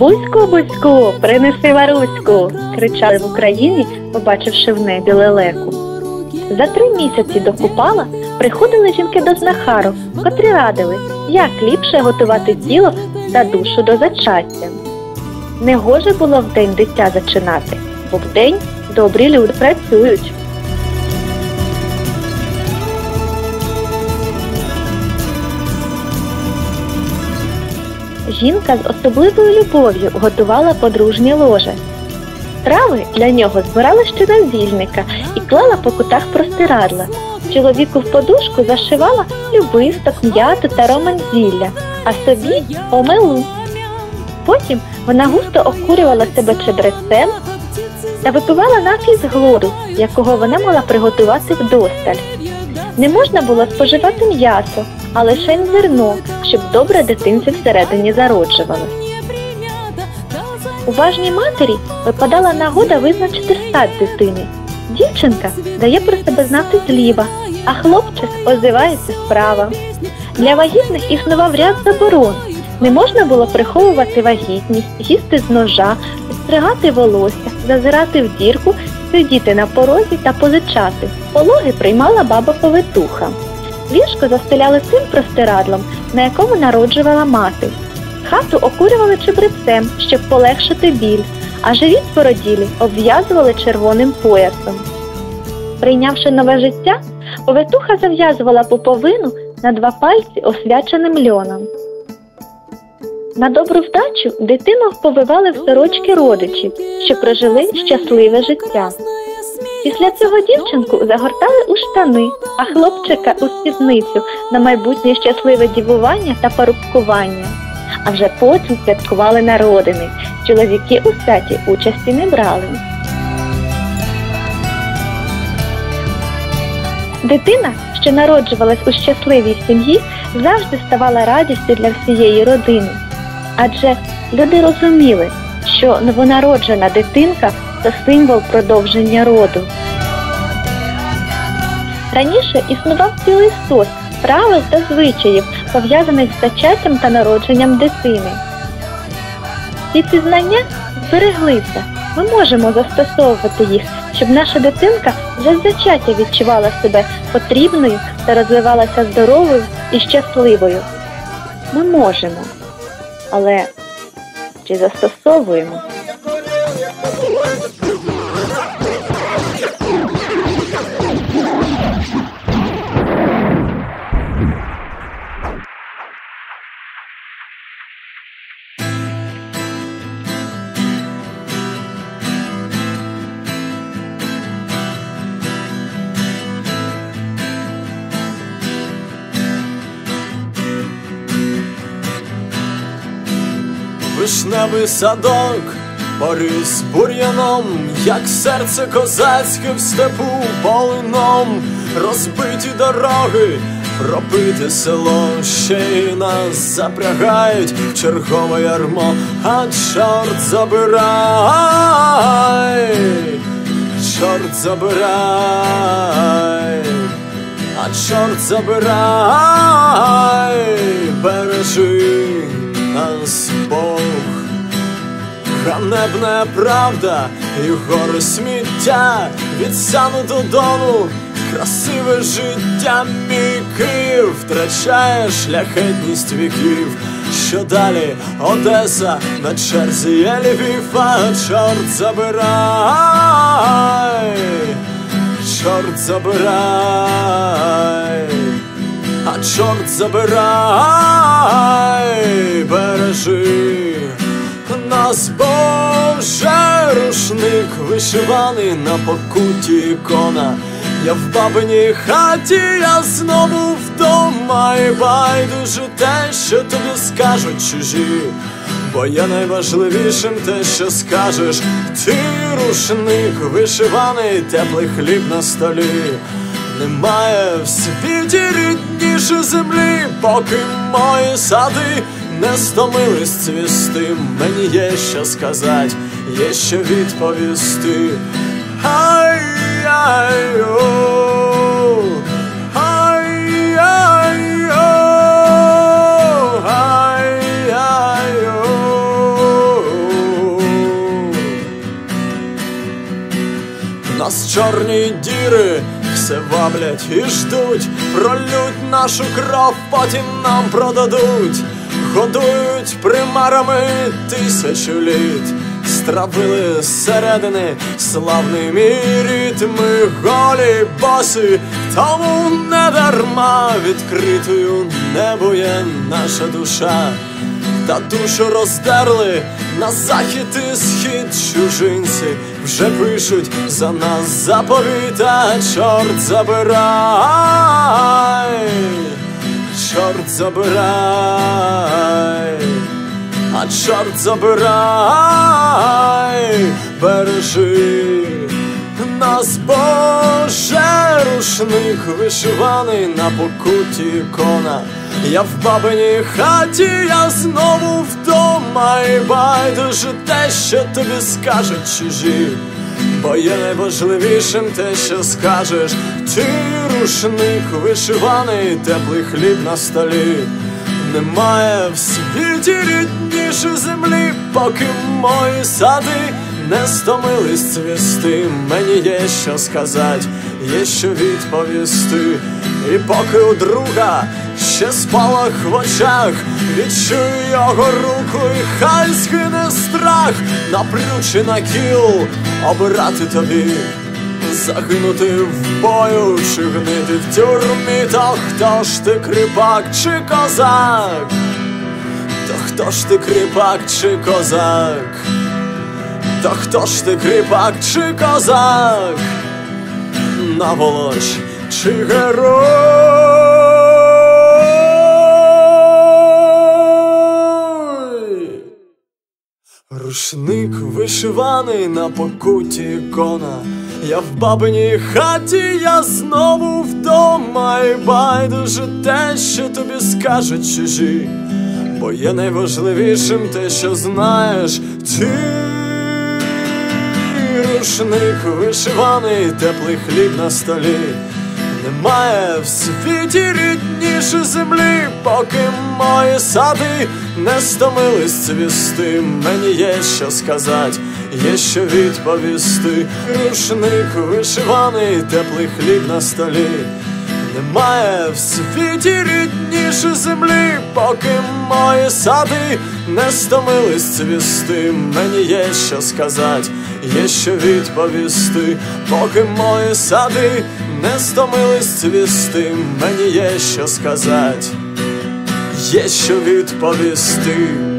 Бузьку, бузьку, принеси варуську, кричали в Україні, побачивши в небі лелеку. За три місяці до купала приходили жінки до знахару, котрі радили, як ліпше готувати тіло та душу до зачаття. Не гоже було вдень дитя зачинати, бо вдень добрі люди працюють. Жінка з особливою любов'ю готувала подружнє ложе. Трави для нього збирала ще щодозільника і клала по кутах простирадла. Чоловіку в подушку зашивала любисток, м'яту та роман зілля, а собі омелу. Потім вона густо окурювала себе чебрецем та випивала напій з глоду, якого вона мала приготувати вдосталь. Не можна було споживати м'ясо, а лише зерно, щоб добре дитинці всередині зароджувалось. Уважній матері випадала нагода визначити стать дитини. Дівчинка дає про себе знати зліва, а хлопчик озивається справа. Для вагітних існував ряд заборон. Не можна було приховувати вагітність, їсти з ножа, підстригати волосся, зазирати в дірку, сидіти на порозі та позичати. Пологи приймала баба повитуха. Ліжко застеляли тим простирадлом, на якому народжувала мати. Хату окурювали чебрецем, щоб полегшити біль, а живіт породілі обв'язували червоним поясом. Прийнявши нове життя, повитуха зав'язувала пуповину на два пальці освяченим льоном. На добру вдачу дитину повивали в сорочки родичів, що прожили щасливе життя. Після цього дівчинку загортали у штани, а хлопчика у спідницю на майбутнє щасливе дівування та парубкування. А вже потім святкували народини. Чоловіки у святі участі не брали. Дитина, що народжувалась у щасливій сім'ї, завжди ставала радістю для всієї родини. Адже люди розуміли, що новонароджена дитинка це символ продовження роду. Раніше існував цілий стос правил та звичаїв, пов'язаних з зачаттям та народженням дитини. Всі ці знання збереглися. Ми можемо застосовувати їх, щоб наша дитинка вже з зачаття відчувала себе потрібною та розвивалася здоровою і щасливою. Ми можемо, але чи застосовуємо? Вишневий садок, поріс бур'яном, як серце козацьке в степу полином, розбиті дороги, пропите село, ще й нас запрягають в чергове ярмо, а чорт забирай, чорт забирай. А чорт забирай, бережи нас ганебна правда і гори сміття від сану до дону, красиве життя мій втрачає шляхетність віків. Що далі? Одеса на черзі є Львів, а чорт забирай, чорт забирай. А чорт забирай, бережи нас, Боже, рушник вишиваний на покуті ікона. Я в бабиній хаті, я знову вдома, і байдуже те, що тобі скажуть чужі, бо я найважливішим те, що скажеш, ти рушник вишиваний, теплий хліб на столі. Немає в світі рідніше землі, поки мої сади не стомились цвісти, мені є що сказати, є що відповісти. Ай, ай, о, ай. Нас чорні діри. Все ваблять і ждуть, пролють нашу кров, потім нам продадуть годують примарами тисячу літ, стравили зсередини славний мій ритми голі боси, тому не дарма відкритою небо є наша душа. Та душу роздерли на захід і схід. Чужинці вже пишуть за нас заповіта, чорт забирай, чорт забирай, а чорт забирай, бережи нас, Боже, рушник вишиваний на покуті ікона. Я в бабиній хаті, я знову вдома І байдуже те, що тобі скажуть чужі, бо є найважливішим те, що скажеш ти рушник вишиваний, теплий хліб на столі. Немає в світі рідніше землі, поки мої сади не стомились цвісти. Мені є що сказати, є що відповісти, і поки у друга ще спалах в очах, відчую його руку, і хай згине страх, напрючи на кіл, обирати тобі. Загинути в бою, чи гнити в тюрмі, то хто ж ти кріпак чи козак? То хто ж ти кріпак чи козак? То хто ж ти кріпак чи козак? Наволоч чи герой? Рушник вишиваний на покуті ікона. Я в бабиній хаті, я знову вдома, і байдуже те, що тобі скажуть чужі, бо є найважливішим те, що знаєш ти рушник вишиваний, теплий хліб на столі. Немає в світі рідніше землі, поки мої сади не стомились цвісти. Мені є що сказати, є що відповісти. Рушник вишиваний, теплий хліб на столі. Немає в світі рідніше землі, поки мої сади не стомились цвісти. Мені є що сказати, є що відповісти, поки мої сади не стомились цвісти. Мені є що сказати, є що відповісти.